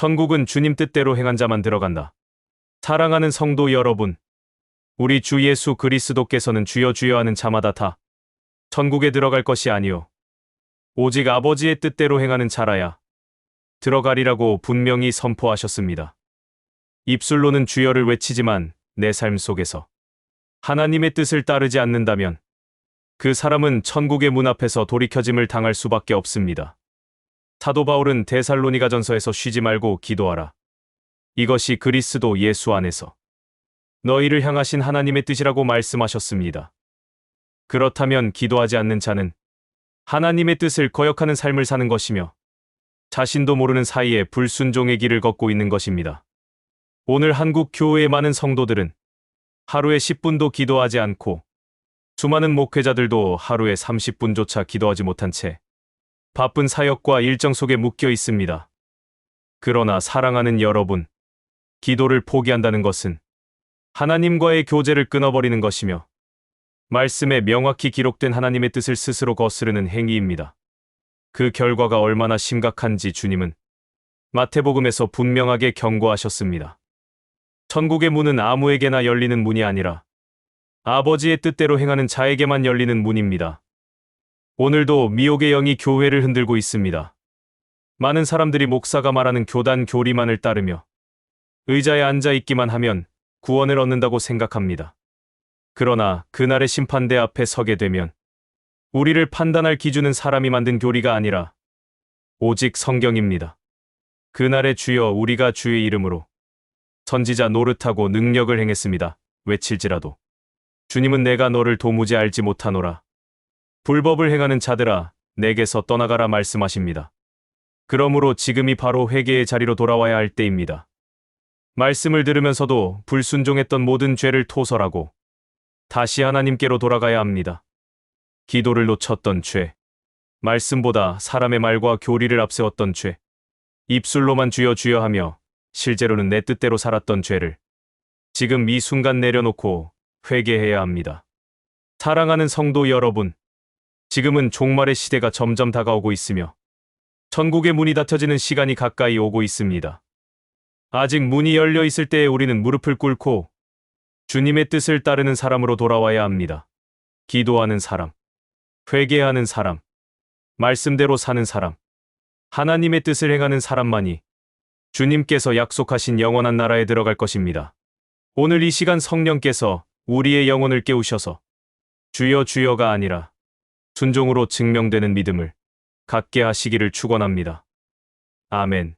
천국은 주님 뜻대로 행한 자만 들어간다. 사랑하는 성도 여러분, 우리 주 예수 그리스도께서는 주여 주여 하는 자마다 다 천국에 들어갈 것이 아니요 오직 아버지의 뜻대로 행하는 자라야 들어가리라고 분명히 선포하셨습니다. 입술로는 주여를 외치지만 내 삶 속에서 하나님의 뜻을 따르지 않는다면 그 사람은 천국의 문 앞에서 돌이켜짐을 당할 수밖에 없습니다. 사도 바울은 데살로니가 전서에서 쉬지 말고 기도하라. 이것이 그리스도 예수 안에서 너희를 향하신 하나님의 뜻이라고 말씀하셨습니다. 그렇다면 기도하지 않는 자는 하나님의 뜻을 거역하는 삶을 사는 것이며 자신도 모르는 사이에 불순종의 길을 걷고 있는 것입니다. 오늘 한국 교회의 많은 성도들은 하루에 10분도 기도하지 않고 수많은 목회자들도 하루에 30분조차 기도하지 못한 채 바쁜 사역과 일정 속에 묶여 있습니다. 그러나 사랑하는 여러분, 기도를 포기한다는 것은 하나님과의 교제를 끊어버리는 것이며 말씀에 명확히 기록된 하나님의 뜻을 스스로 거스르는 행위입니다. 그 결과가 얼마나 심각한지 주님은 마태복음에서 분명하게 경고하셨습니다. 천국의 문은 아무에게나 열리는 문이 아니라 아버지의 뜻대로 행하는 자에게만 열리는 문입니다. 오늘도 미혹의 영이 교회를 흔들고 있습니다. 많은 사람들이 목사가 말하는 교단 교리만을 따르며 의자에 앉아 있기만 하면 구원을 얻는다고 생각합니다. 그러나 그날의 심판대 앞에 서게 되면 우리를 판단할 기준은 사람이 만든 교리가 아니라 오직 성경입니다. 그날의 주여 우리가 주의 이름으로 선지자 노릇하고 능력을 행했습니다. 외칠지라도 주님은 내가 너를 도무지 알지 못하노라. 불법을 행하는 자들아 내게서 떠나가라 말씀하십니다. 그러므로 지금이 바로 회개의 자리로 돌아와야 할 때입니다. 말씀을 들으면서도 불순종했던 모든 죄를 토설하고 다시 하나님께로 돌아가야 합니다. 기도를 놓쳤던 죄, 말씀보다 사람의 말과 교리를 앞세웠던 죄, 입술로만 주여 주여 하며 실제로는 내 뜻대로 살았던 죄를 지금 이 순간 내려놓고 회개해야 합니다. 사랑하는 성도 여러분, 지금은 종말의 시대가 점점 다가오고 있으며 천국의 문이 닫혀지는 시간이 가까이 오고 있습니다. 아직 문이 열려 있을 때에 우리는 무릎을 꿇고 주님의 뜻을 따르는 사람으로 돌아와야 합니다. 기도하는 사람, 회개하는 사람, 말씀대로 사는 사람, 하나님의 뜻을 행하는 사람만이 주님께서 약속하신 영원한 나라에 들어갈 것입니다. 오늘 이 시간 성령께서 우리의 영혼을 깨우셔서 주여 주여가 아니라 순종으로 증명되는 믿음을 갖게 하시기를 축원합니다. 아멘.